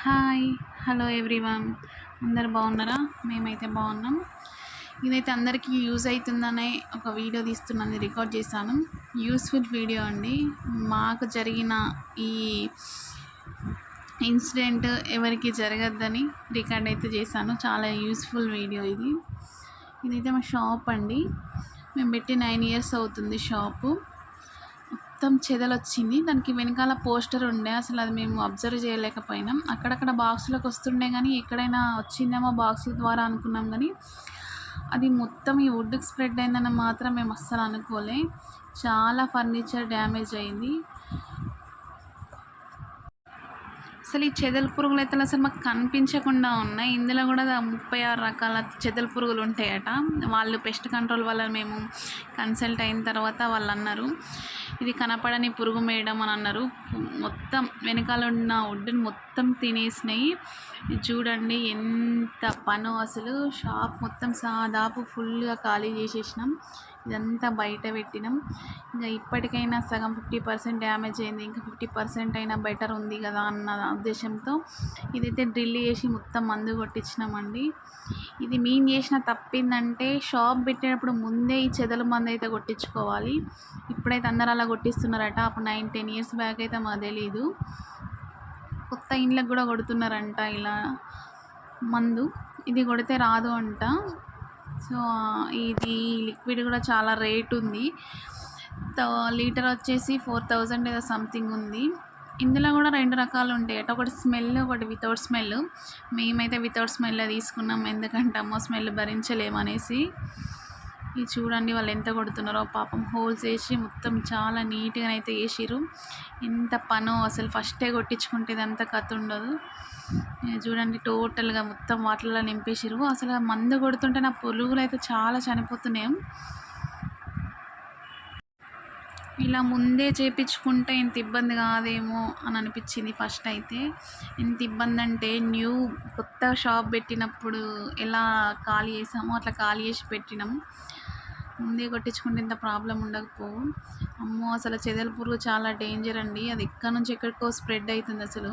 Hi hello everyone. అందరు బాగున్నారా? మేమైతే బాగున్నాం. ఇదైతే అందరికీ యూజ్ అవుతుందనే ఒక వీడియో తీస్తున్నాను రికార్డ్ చేశాను. యూస్ఫుల్ వీడియో అండి. మాకు జరిగిన ఈ ఇన్సిడెంట్ ఎవరికి జరగద్దని రికార్డ్ అయితే చేశాను. చాలా యూస్ఫుల్ వీడియో ఇది. ఇదైతే మా షాప్ అండి. మేము పెట్టి నైన్ ఇయర్స్ అవుతుంది షాపు. మొత్తం చెదలు వచ్చింది దానికి వెనకాల పోస్టర్ ఉండే. అసలు అది మేము అబ్జర్వ్ చేయలేకపోయినాం. అక్కడక్కడ బాక్స్లోకి వస్తుండే కానీ ఎక్కడైనా వచ్చిందేమో బాక్సుల ద్వారా అనుకున్నాం కానీ అది మొత్తం ఈ వుడ్కి స్ప్రెడ్ అయిందని మాత్రం మేము అస్సలు అనుకోలే. చాలా ఫర్నిచర్ డ్యామేజ్ అయింది. అసలు ఈ చెదల పురుగులు అయితే అసలు మాకు కనిపించకుండా ఉన్నాయి. ఇందులో కూడా ముప్పై ఆరు రకాల చెదల పురుగులు ఉంటాయట. వాళ్ళు పెస్ట్ కంట్రోల్ వల్ల మేము కన్సల్ట్ అయిన తర్వాత వాళ్ళు అన్నారు ఇది కనపడని పురుగు మేయడం అని అన్నారు. మొత్తం వెనకాల ఉన్న వుడ్ని మొత్తం తినేసినాయి. చూడండి ఎంత పనో అసలు. షాప్ మొత్తం దాదాపు ఫుల్గా ఖాళీ చేసేసినాం. ఇదంతా బయట పెట్టినాం. ఇంకా ఇప్పటికైనా సగం ఫిఫ్టీ పర్సెంట్ డ్యామేజ్ అయింది. ఇంకా ఫిఫ్టీ పర్సెంట్ అయినా బెటర్ ఉంది కదా అన్న ఉద్దేశంతో ఇదైతే డ్రిల్ చేసి మొత్తం మందు కొట్టించినామండి. ఇది మేము చేసిన తప్పిందంటే షాప్ పెట్టేటప్పుడు ముందే ఈ చెదల మందు అయితే కొట్టించుకోవాలి. ఇప్పుడైతే అందరూ అలా కొట్టిస్తున్నారట. అప్పుడు నైన్ టెన్ ఇయర్స్ బ్యాక్ అయితే మాకు తెలీదు. కొత్త ఇండ్లకు కూడా కొడుతున్నారంట ఇలా మందు. ఇది కొడితే రాదు అంట. సో ఇది లిక్విడ్ కూడా చాలా రేట్ ఉంది. లీటర్ వచ్చేసి ఫోర్ థౌజండ్ ఏదో సంథింగ్ ఉంది. ఇందులో కూడా రెండు రకాలు ఉంటాయి. అట ఒకటి స్మెల్ ఒకటి వితౌట్ స్మెల్. మేమైతే వితౌట్ స్మెల్ తీసుకున్నాం. ఎందుకంటే అమ్మో స్మెల్ భరించలేమనేసి. ఇది చూడండి వాళ్ళు ఎంత కొడుతున్నారో. పాపం హోల్స్ వేసి మొత్తం చాలా నీట్గా అయితే వేసిరు ఎంత పనో అసలు ఫస్టే కొట్టించుకుంటే ఇదంతా కథ ఉండదు. చూడండి టోటల్గా మొత్తం వాటర్లో నింపేసిరు అసలు మందు కొడుతుంటే నా పురుగులు అయితే చాలా చనిపోతున్నాయి. ఇలా ముందే చేపించుకుంటే ఇంత ఇబ్బంది కాదేమో అని అనిపించింది ఫస్ట్ అయితే. ఇంత ఇబ్బంది అంటే న్యూ కొత్త షాప్ పెట్టినప్పుడు ఎలా ఖాళీ చేసామో అట్లా ఖాళీ చేసి పెట్టినాం. ముందే కొట్టించుకుంటే ఇంత ప్రాబ్లం ఉండకపోవు అమ్మో అసలు చెదల పురుగు చాలా డేంజర్ అండి. అది ఎక్కడి నుంచి ఎక్కడికో స్ప్రెడ్ అవుతుంది అసలు.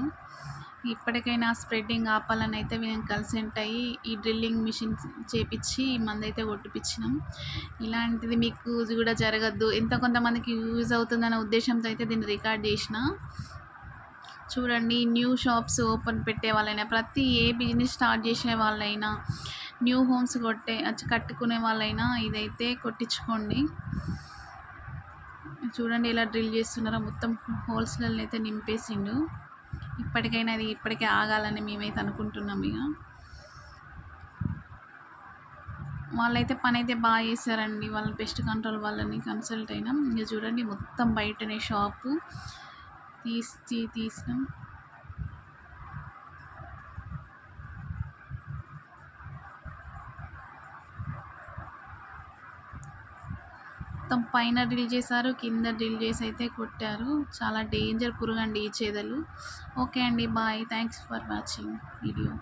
ఇప్పటికైనా స్ప్రెడ్డింగ్ ఆపాలని అయితే మేము కన్సెంట్ అయ్యి ఈ డ్రిల్లింగ్ మిషన్ చేపించి మంది అయితే కొట్టిపించినాం ఇలాంటిది మీకు కూడా జరగద్దు. ఎంత కొంతమందికి యూజ్ అవుతుందనే ఉద్దేశంతో అయితే దీన్ని రికార్డ్ చేసిన. చూడండి న్యూ షాప్స్ ఓపెన్ పెట్టే వాళ్ళైనా ప్రతి ఏ బిజినెస్ స్టార్ట్ చేసే వాళ్ళైనా న్యూ హోమ్స్ కొట్టే కట్టుకునే వాళ్ళైనా ఇదైతే కొట్టించుకోండి. చూడండి ఎలా డ్రిల్ చేస్తున్నారో. మొత్తం హోల్స్లలో అయితే నింపేసిండు. ఇప్పటికైనా అది ఇప్పటికే ఆగాలని మేమైతే అనుకుంటున్నాం ఇక. వాళ్ళైతే పని అయితే బాగా చేశారండి. వాళ్ళ పెస్ట్ కంట్రోల్ వాళ్ళని కన్సల్ట్ అయినాం. ఇంకా చూడండి మొత్తం బయటనే షాపు. తీసి తీసినాం. మొత్తం పైన డ్రిల్ చేశారు కింద డ్రిల్ చేసి అయితే కొట్టారు. చాలా డేంజర్ పురుగండి ఈ చేదలు. ఓకే అండి bye. Thanks for watching video.